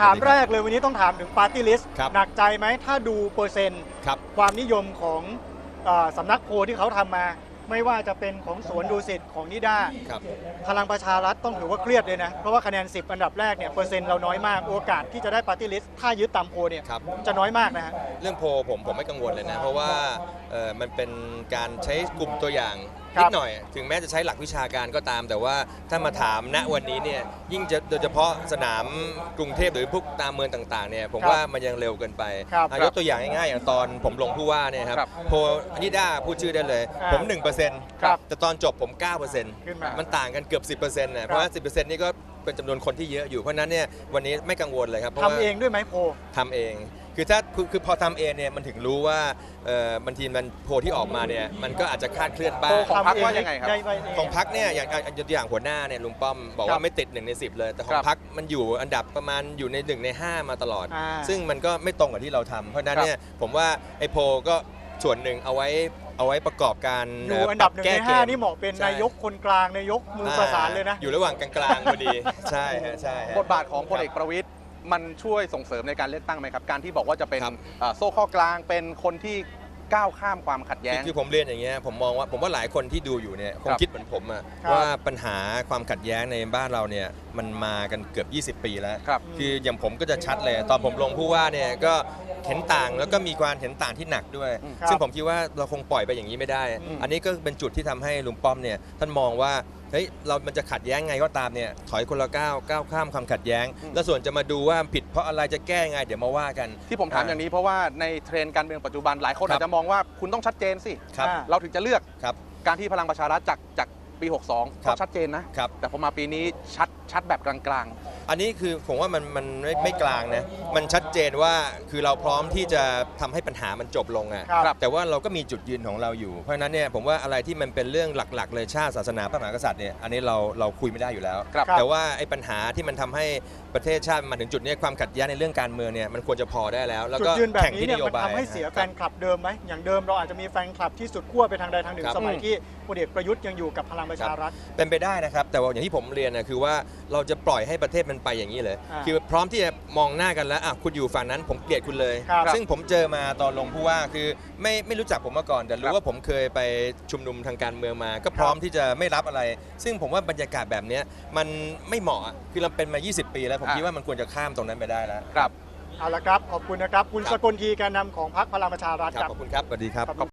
ถามแรกเลยวันนี้ต้องถามถึงปาร์ตี้ลิสต์ครับหนักใจไหมถ้าดูเปอร์เซ็นต์ครับความนิยมของเออสำนักโพลที่เขาทำมา ไม่ว่าจะเป็นของสวนดูสิตของนิด้าครับ พลังประชารัฐต้องถือว่าเครียดเลยนะ เพราะว่าคะแนน 10 อันดับแรกเนี่ยเปอร์เซ็นต์เราน้อยมากโอกาสที่จะได้ปาร์ตี้ลิสต์ถ้ายึดตามโพลเนี่ยครับ จะน้อยมากนะฮะ เรื่องโพลผมผมไม่กังวลเลยนะ เพราะว่าเอ่อมันเป็นการใช้กลุ่มตัวอย่างครันิบดหน่อย ถึงแม้จะใช้หลักวิชาการก็ตาม แต่ว่าถ้ามาถามณวันนี้เนี่ยยิ่งจะโดยเฉพาะสนามกรุงเทพหรือพวกตามเมืองต่างๆเนี่ยผมครับว่ามันยังเร็วเกินไปครับอะยกตัวอย่างง่ายๆอย่างตอนผมลงผู้ว่าเนี่ยครับครับ โพลนิด้าพูดชื่อได้เลย อ่าผม 1%ครับแต่ตอนจบผม9%ขึ้นมามันต่างกันเกือบ 10%นะเพราะว่า10%นี่ก็เป็นจำนวนคนที่เยอะอยู่เพราะฉะนั้นเนี่ยวันนี้ไม่กังวลเลยครับเพราะว่าทำเองด้วยไหมโพลทำเอง คือถ้าคือคือพอทำเองเนี่ยมันถึงรู้ว่าเอ่อบางทีมันโพลที่ออกมาเนี่ยมันก็อาจจะคลาดเคลื่อนบ้างโพลของพรรคทำเว่ายังไงครับด้ว้เของพักเนี่ยอย่างอย่างอย่างตัวอย่างหัวหน้าเนี่ยลุงป้อมบอกครัว่าบไม่ติด1ใน10 เลย แต่ขอครังบพักมันอยู่อันดับประมาณอยู่ใน1ใน5 มาตลอด อ่า ซึ่งมันก็ไม่ตรงกับที่เราทำเพราะฉะนั้นครับเนี่ยผมว่าไอ้โพลก็ส่วนหนึ่งเอาไว้ เอาไว้ประกอบการอยู่อันดับหนึ่งแก้ในเกห้ามนี่เหมาะเป็นใช่นายกคนกลางนายกมือประสานเลยนะ อยู่ระหว่างกลางๆพอดีใช่ฮะใช่ฮะบทบาทของพลเอกประวิตยมันช่วยส่งเสริมในการเลือกตั้งไหมครับ การที่บอกว่าจะเป็นครับเอ่อโซ่ข้อกลางเป็นคนที่ ก้าวข้ามความขัดแย้ง คือผมเรียนอย่างเงี้ยผมมองว่าผมว่าหลายคนที่ดูอยู่เนี่ยคงครับคิดเหมือนผมอะครับว่าปัญหาความขัดแย้งในบ้านเราเนี่ยมันมากันเกือบ 20 ปีแล้วครับคืออย่างผมก็จะชัดเลย ตอนผมลงผู้ว่าเนี่ยก็เห็นต่างแล้วก็มีความเห็นต่างที่หนักด้วย ครับ ซึ่งผมคิดว่าเราคงปล่อยไปอย่างนี้ไม่ได้อืมอันนี้ก็เป็นจุดที่ทำให้ลุงป้อมเนี่ยท่านมองว่า เฮ้ยเรามันจะขัดแย้งไงก็ตามเนี่ยถอยคนละก้าวก้าวข้ามความขัดแย้งอืมแล้วส่วนจะมาดูว่าผิดเพราะอะไรจะแก้ไงเดี๋ยวมาว่ากัน ที่ผมถามอย่างนี้เพราะว่าในเทรนด์การเมืองปัจจุบันหลายคนครับอาจจะมองว่าคุณต้องชัดเจนสิ ครับอ่าเราถึงจะเลือกครับ การที่พลังประชารัฐจากจาก ปี 62 ครัก็บชัดเจนนะ ครับ แต่พอมาปีนี้ชัดชัดแบบกลางอันนี้คือผมว่ามันมันไม่ไม่กลางนะ มันชัดเจนว่าคือเราพร้อมที่จะทำให้ปัญหามันจบลงอะครับครับแต่ว่าเราก็มีจุดยืนของเราอยู่ เพราะฉะนั้นเนี่ยผมว่าอะไรที่มันเป็นเรื่องหลัก ๆ เลยชาติศาสนาพระมหากษัตริย์เนี่ยอันนี้เราเราคุยไม่ได้อยู่แล้ว ครับ แต่ว่าไอ้ปัญหาที่มันทำให้ประเทศชาติมาถึงจุดเนี้ยความขัดแย้งในเรื่องการเมืองเนี่ยมันควรจะพอได้แล้ว แล้วจุดก็ยืนแบบแข่งนี้ที่เนี่นยโยมันบาย ทำให้เสียครับแฟนคลับเดิมไหมอย่างเดิมเราอาจจะมีแฟนคลับที่สุดขั้วไปทางใดทางหนึ่งครับสมัยที่พลเอกประยุทธ์ยังอยู่กับพลังประชารัฐ เป็นไปได้นะครับ แต่ว่าอย่างที่ผมเรียนนะคือว่าเราจะปล่อยให้ประเทศมันไปอย่างนี้เลย อ่าคือพร้อมที่จะมองหน้ากันแล้วอะคุณอยู่ฝั่งนั้นผมเกลียดคุณเลย ครับ ซึ่งผมเจอมาตอนลงผู้ว่าคือไม่ไม่รู้จักผมมาก่อน แต่ครู้รับว่าผมเคยไปชุมนุมทางการเมืองมา ก็พร้อมที่จะไม่รับอะไร ซึ่งผมว่าบรรยากาศแบบเนี้ยมันไม่เหมาะอะคือเราเป็นมา 20 ปีแล้วผมอะ คิดว่ามันควรจะข้ามตรงนั้นไปได้แล้วๆครับ เอาละครับ ขอบคุณนะครับ คุณครับ สกลทีแกนนำของพรรคพลังประชารัฐครับครับ ขอบคุณครับสวัสดีครับ ขอบคุณ